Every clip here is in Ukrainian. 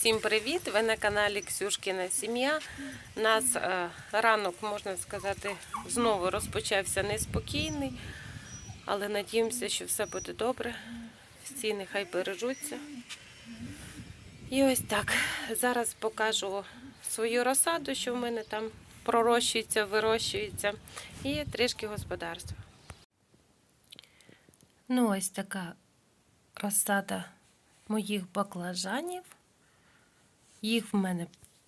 Всім привіт! Ви на каналі Ксюшкіна Сім'я. Нас е, ранок, можна сказати, знову розпочався неспокійний, але надіємося, що все буде добре. Всі нехай бережуться. І ось так. Зараз покажу свою розсаду, що в мене там пророщується, вирощується, і трішки господарства. Ну, ось така розсада моїх баклажанів. Їх в мене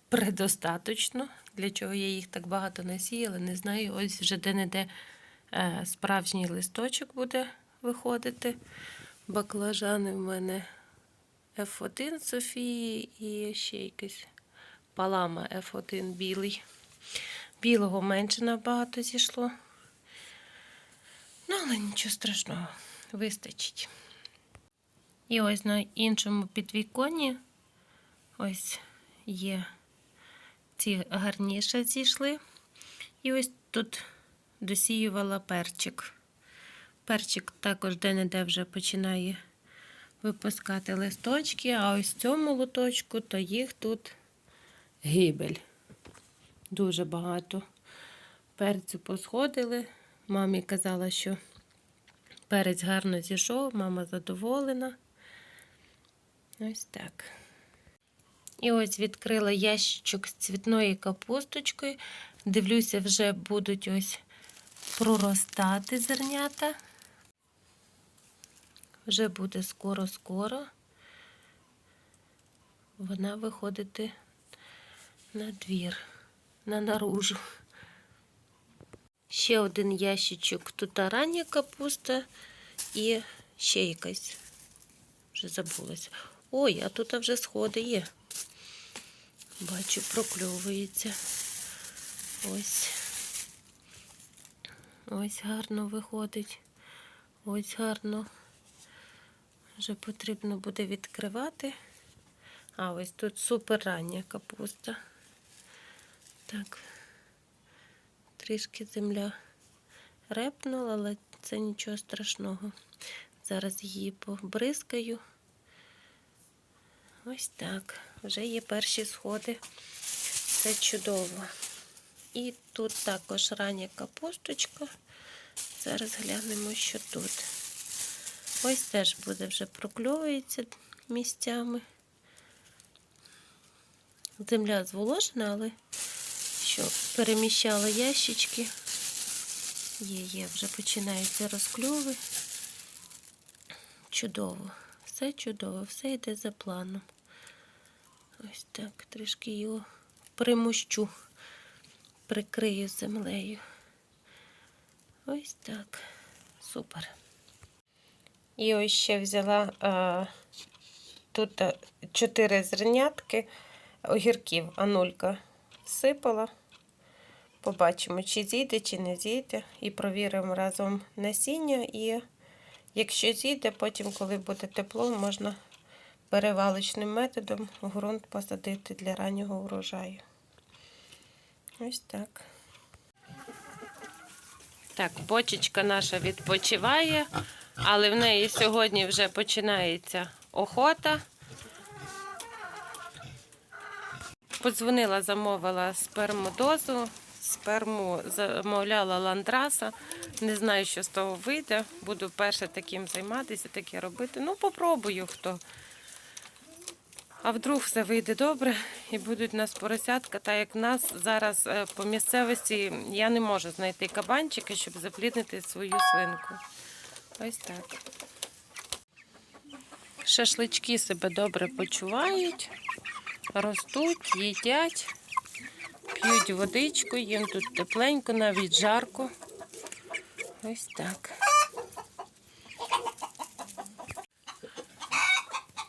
предостаточно. Для чого я їх так багато насіяла, не знаю. Ось вже де-не-де е, справжній листочок буде виходити. Баклажани в мене F1 Софії і ще якийсь палама F1 білий. Білого менше набагато зійшло. Ну, але нічого страшного, вистачить. І ось на іншому підвіконні ось є ці гарніше зійшли. І ось тут досіювала перчик. Перчик також де-не-де вже починає випускати листочки, а ось цьому лоточку, то їх тут гибель. Дуже багато. Перцю посходили. Мамі казала, що перець гарно зійшов, мама задоволена. Ось так. І ось відкрила ящичок з цвітною капусточкою. Дивлюся, вже будуть ось проростати зернята. Вже буде скоро-скоро. Вона виходити на двір, на наружу. Ще один ящичок. Тут рання капуста і ще якась. Вже забулася. Ой, а тут вже сходи є. Бачу, прокльовується. Ось. Ось гарно виходить. Ось гарно. Вже потрібно буде відкривати. А ось тут супер рання капуста. Так. Трішки земля репнула, але це нічого страшного. Зараз її побризкаю. Ось так. Вже є перші сходи. Це чудово. І тут також рання капусточка. Зараз глянемо, що тут. Ось теж буде вже прокльовується місцями. Земля зволожена, але що переміщала ящички. Є, є, вже починаються розкльови. Чудово. Все чудово, все йде за планом. Ось так, трішки його примущу, прикрию землею. Ось так. Супер. І ось ще взяла а, тут а, чотири зернятки огірків, анулька всипала. Побачимо, чи зійде, чи не зійде. І провіримо разом насіння. І якщо зійде, потім, коли буде тепло, можна перевалочним методом ґрунт посадити для раннього урожаю. Ось так. Так, бочечка наша відпочиває, але в неї сьогодні вже починається охота. Подзвонила, замовила спермодозу, сперму замовляла ландраса. Не знаю, що з того вийде. Буду перше таким займатися, таке робити. Ну, попробую хто. А вдруг все вийде добре і будуть у нас поросятка, так як в нас зараз е, по місцевості я не можу знайти кабанчика, щоб запліднити свою свинку. Ось так. Шашлички себе добре почувають, ростуть, їдять, п'ють водичку, їм тут тепленько, навіть жарко. Ось так.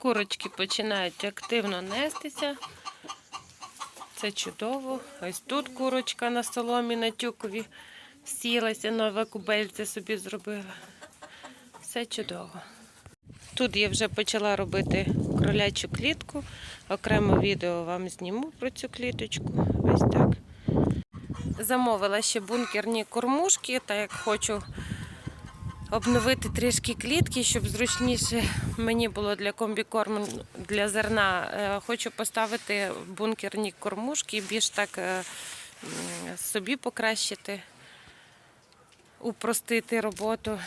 Курочки починають активно нестися. Це чудово. Ось тут курочка на соломі на тюкові сілася, нове кубельце собі зробила. Все чудово. Тут я вже почала робити кролячу клітку. Окремо відео вам зніму про цю кліточку. Ось так. Замовила ще бункерні кормушки, так як хочу обновити трішки клітки, щоб зручніше мені було для комбікорму для зерна. Е, Хочу поставити бункерні кормушки, більш так е, собі покращити, упростити роботу.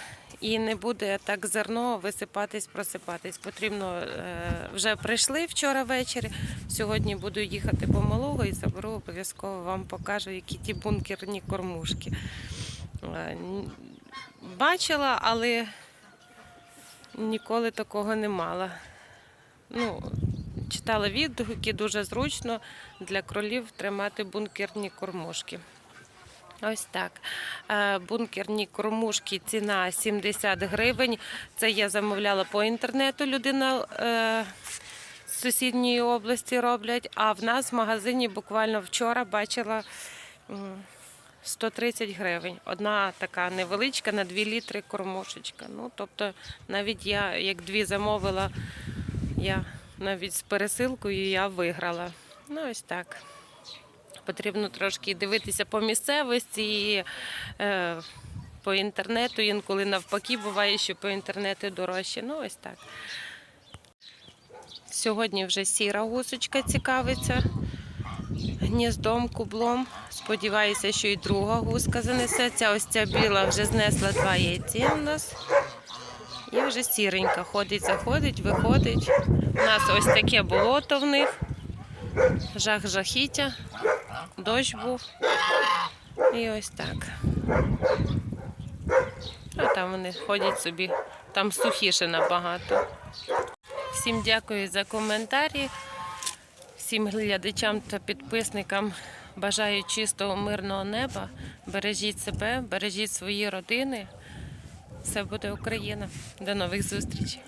І не буде так зерно висипатись, просипатись. Потрібно е, вже прийшли вчора ввечері. Сьогодні буду їхати по малого і заберу обов'язково вам покажу, які ті бункерні кормушки. Е, Бачила, але ніколи такого не мала. Ну, читала відгуки, дуже зручно для кролів тримати бункерні кормушки. Ось так. Е, Бункерні кормушки ціна 70 гривень. Це я замовляла по інтернету. Людина е, з сусідньої області роблять. А в нас в магазині буквально вчора бачила 130 гривень. Одна така невеличка на 2 літри кормушечка. Ну, тобто, навіть я, як дві замовила, я навіть з пересилкою я виграла. Ну, ось так. Потрібно трошки дивитися по місцевості, і, е, по інтернету. Інколи навпаки буває, що по інтернету дорожче. Ну, ось так. Сьогодні вже сіра гусочка цікавиться гніздом, кублом. Сподіваюся, що і друга гуска занесеться. Ось ця біла вже знесла два яйця у нас. І вже сіренька ходить, заходить, виходить. У нас ось таке болото в них. Жах жахіття. Дощ був. І ось так. А там вони ходять собі, там сухіше набагато. Всім дякую за коментарі. Всім глядачам та підписникам бажаю чистого, мирного неба. Бережіть себе, бережіть свої родини. Все буде Україна. До нових зустрічей.